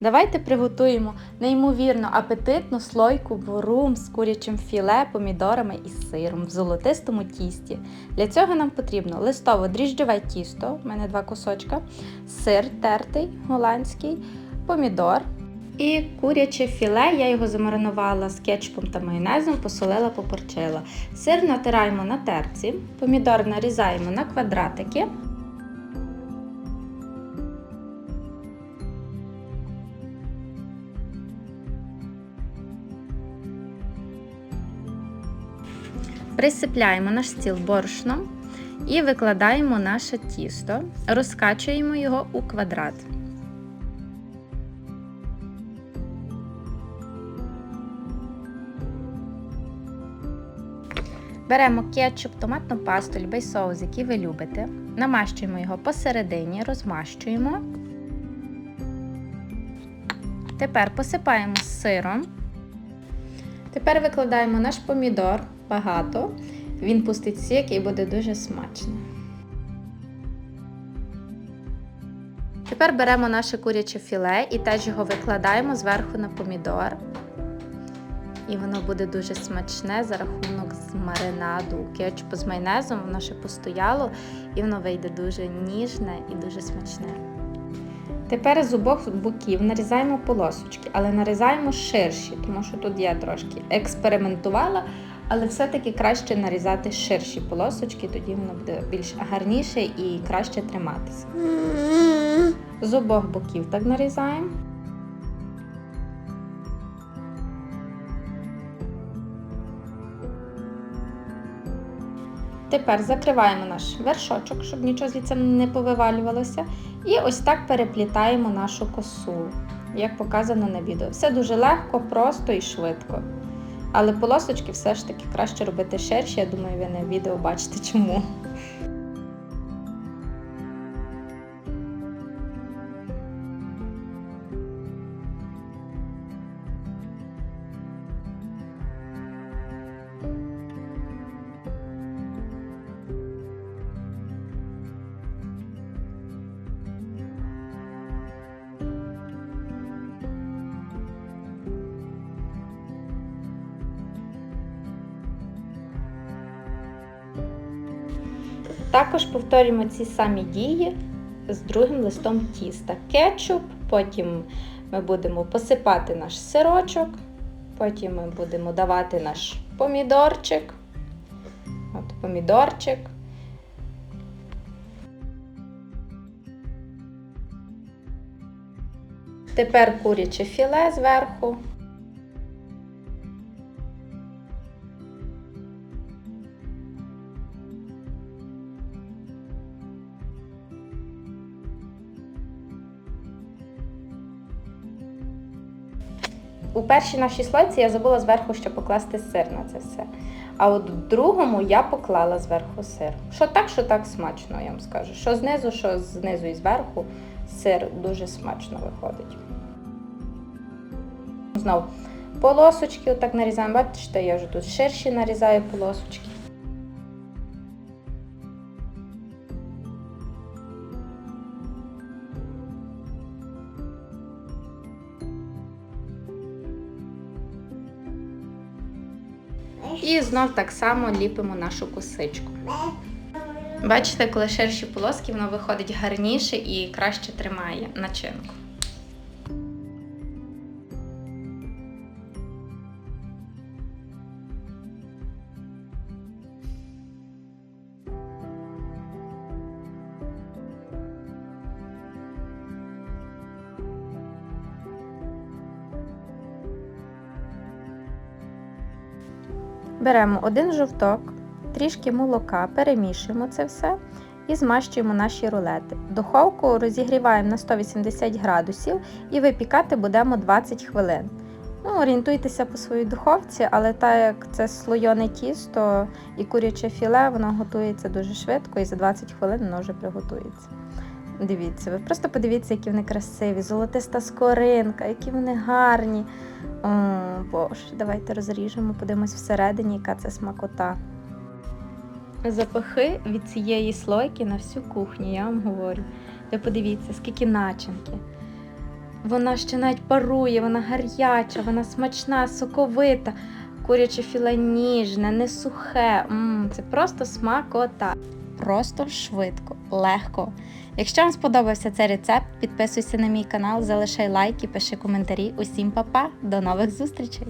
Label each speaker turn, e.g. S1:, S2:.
S1: Давайте приготуємо неймовірно апетитну слойку бурум з курячим філе, помідорами і сиром в золотистому тісті. Для цього нам потрібно листово-дріжджове тісто, в мене два кусочка, сир тертий голландський, помідор і куряче філе. Я його замаринувала з кетчупом та майонезом, посолила, поперчила. Сир натираємо на терці, помідор нарізаємо на квадратики. Присипляємо наш стіл борошном і викладаємо наше тісто, розкачуємо його у квадрат. Беремо кетчуп, томатну пасту, любий соус, який ви любите. Намащуємо його посередині, розмащуємо. Тепер посипаємо сиром. Тепер викладаємо наш помідор багато. Він пустить сік і буде дуже смачно. Тепер беремо наше куряче філе і теж його викладаємо зверху на помідор. І воно буде дуже смачне за рахунок з маринаду кетчупу з майонезом, воно ще постояло, і воно вийде дуже ніжне і дуже смачне. Тепер з обох боків нарізаємо полосочки, але нарізаємо ширші, тому що тут я трошки експериментувала, але все-таки краще нарізати ширші полосочки, тоді воно буде більш гарніше і краще триматися. З обох боків так нарізаємо. Тепер закриваємо наш вершочок, щоб нічого звідси не повивалювалося. І ось так переплітаємо нашу косу, як показано на відео. Все дуже легко, просто і швидко. Але полосочки все ж таки краще робити ширші, я думаю, ви на відео бачите чому. Також повторюємо ці самі дії з другим листом тіста. Кетчуп, потім ми будемо посипати наш сирочок, потім ми будемо давати наш помідорчик. От помідорчик. Тепер куряче філе зверху. У першій нашій слойці я забула зверху ще покласти сир на це все. А от в другому я поклала зверху сир. Що так, що так смачно, я вам скажу. Що знизу, що знизу і зверху сир дуже смачно виходить. Знову полосочки отак нарізаємо. Бачите, я вже тут ширші нарізаю полосочки. І знов так само ліпимо нашу косичку. Бачите, коли ширші полоски, воно виходить гарніше і краще тримає начинку. Беремо один жовток, трішки молока, перемішуємо це все і змащуємо наші рулети. Духовку розігріваємо на 180 градусів і випікати будемо 20 хвилин. Ну, Орієнтуйтеся по своїй духовці, але так як це слойоне тісто і куряче філе, воно готується дуже швидко і за 20 хвилин воно вже приготується. Дивіться, ви просто подивіться, які вони красиві, золотиста скоринка, які вони гарні. О, Боже, давайте розріжемо, подивимось всередині, яка це смакота. Запахи від цієї слойки на всю кухню, я вам говорю. Ви подивіться, скільки начинки. Вона ще навіть парує, вона гаряча, вона смачна, соковита. Куряче філе ніжне, не сухе. м це просто смакота. Просто швидко, легко. Якщо вам сподобався цей рецепт, підписуйся на мій канал, залишай лайк і пиши коментарі. Усім па-па, до нових зустрічей!